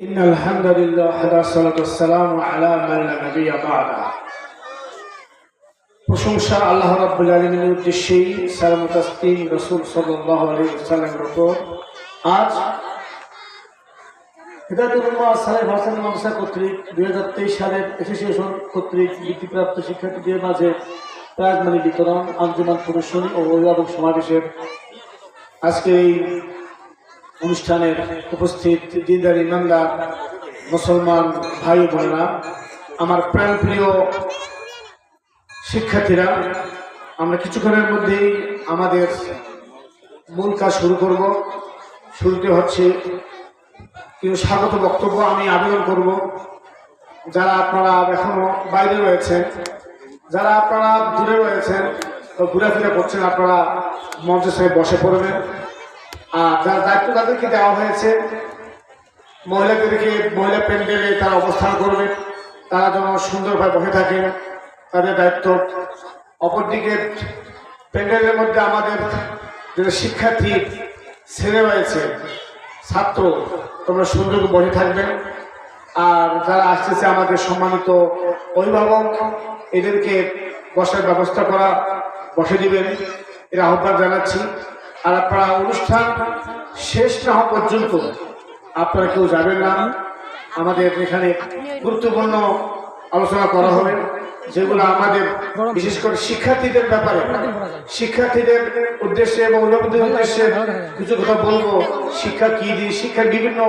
إن الحمد لله وحده والصلاة والسلام على من لا نبي بعده প্রশংসা আল্লাহ রাব্বুল আলামিনের উদ্দেশ্যেই সালাম ও তাসলিম রাসূল সাল্লাল্লাহু আলাইহি ওয়াসাল্লামের উপর আজ হিদায়াতুল উম্মাহ সালেহ হাসান মাদ্রাসা কর্তৃক দুই হাজার তেইশ সালের অ্যাসোসিয়েশন কর্তৃক বৃত্তিপ্রাপ্ত শিক্ষার্থীদের মাঝে প্রাজমানি বিতরণ আঞ্জুমান প্রদর্শনী ও অভিভাবক সমাবেশের আজকে এই অনুষ্ঠানের উপস্থিত দিনদার ইমানদার মুসলমান ভাই বোনেরা, আমার প্রাণপ্রিয় শিক্ষার্থীরা, আমরা কিছুক্ষণের মধ্যেই আমাদের মূল কাজ শুরু করব। শুরুতে হচ্ছে কিছু স্বাগত বক্তব্য আমি আবেদন করব। যারা আপনারা এখনও বাইরে রয়েছেন, যারা আপনারা দূরে রয়েছেন ঘুরাফেরা করছেন, আপনারা মঞ্চের সঙ্গে বসে পড়বেন। যার দায়িত্ব তাদেরকে দেওয়া হয়েছে। মহিলাদেরকে, মহিলা প্যান্ডেলে তারা অবস্থান করবে। তারা যেন সুন্দরভাবে বসে থাকেন তাদের দায়িত্ব। অপরদিকে প্যান্ডেলের মধ্যে আমাদের যে শিক্ষার্থী, ছেলে রয়েছে, ছাত্র, তোমরা সুন্দর বসে থাকবেন আর যারা আসতেছে আমাদের সম্মানিত অভিভাবক, এদেরকে বসার ব্যবস্থা করা, বসে দিবেন। এর আহ্বান জানাচ্ছি। আর আপনারা অনুষ্ঠান শেষ না হওয়া পর্যন্ত আপনারা কেউ যাবেন না। আমাদের এখানে গুরুত্বপূর্ণ আলোচনা করা হবে, যেগুলো আমাদের বিশেষ করে শিক্ষার্থীদের ব্যাপারে, শিক্ষার্থীদের উদ্দেশ্যে এবং অভিভাবকদের উদ্দেশ্যে কিছু কথা বলব। শিক্ষা কি দিয়ে, শিক্ষার বিভিন্ন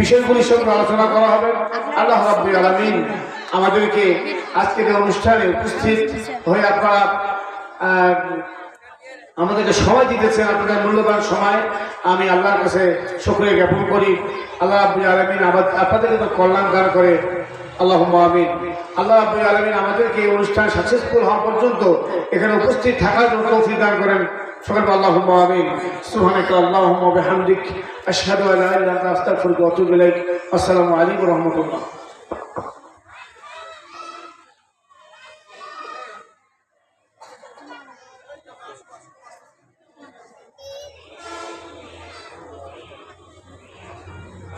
বিষয়গুলির সঙ্গে আলোচনা করা হবে। আল্লাহ রাব্বুল আলামিন আমাদেরকে আজকের অনুষ্ঠানে উপস্থিত হয়ে আপনারা আমাদেরকে সময় দিতেছেন আপনাদের মূল্যবান সময়। আমি আল্লাহর কাছে শুক্রিয়া জ্ঞাপন করি। আল্লাহ আব্বুল আলমিন আপনাদেরকে তো কল্যাণ দান করে। আল্লাহ আমিন। আল্লাহ আব্বুল আলমিন আমাদেরকে এই অনুষ্ঠান সাকসেসফুল হওয়া পর্যন্ত এখানে উপস্থিত থাকার জন্য তৌফিক দান করেন। সকল আল্লাহ আমিন। সুহানিক আল্লাহ বিহামদিক। আশহাদু আলা ইলাহা ইল্লা আনতা, আস্তাগফিরুকা ওয়া আতুবু ইলাইক। আসসালামু আলাইকুম ওয়া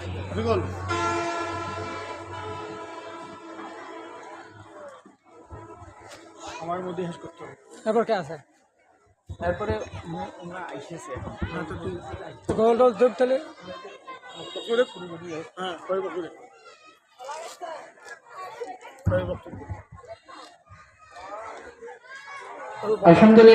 রাহমাতুল্লাহ আমার মধ্যে হেস করতে হবে। তারপর কে আছে? তারপরে ওরা আইসেছে। হ্যাঁ তো তুই গোল টোল যোগ তাহলে করে হ্যাঁ করে করে। করে আলহামদুলিল্লাহ।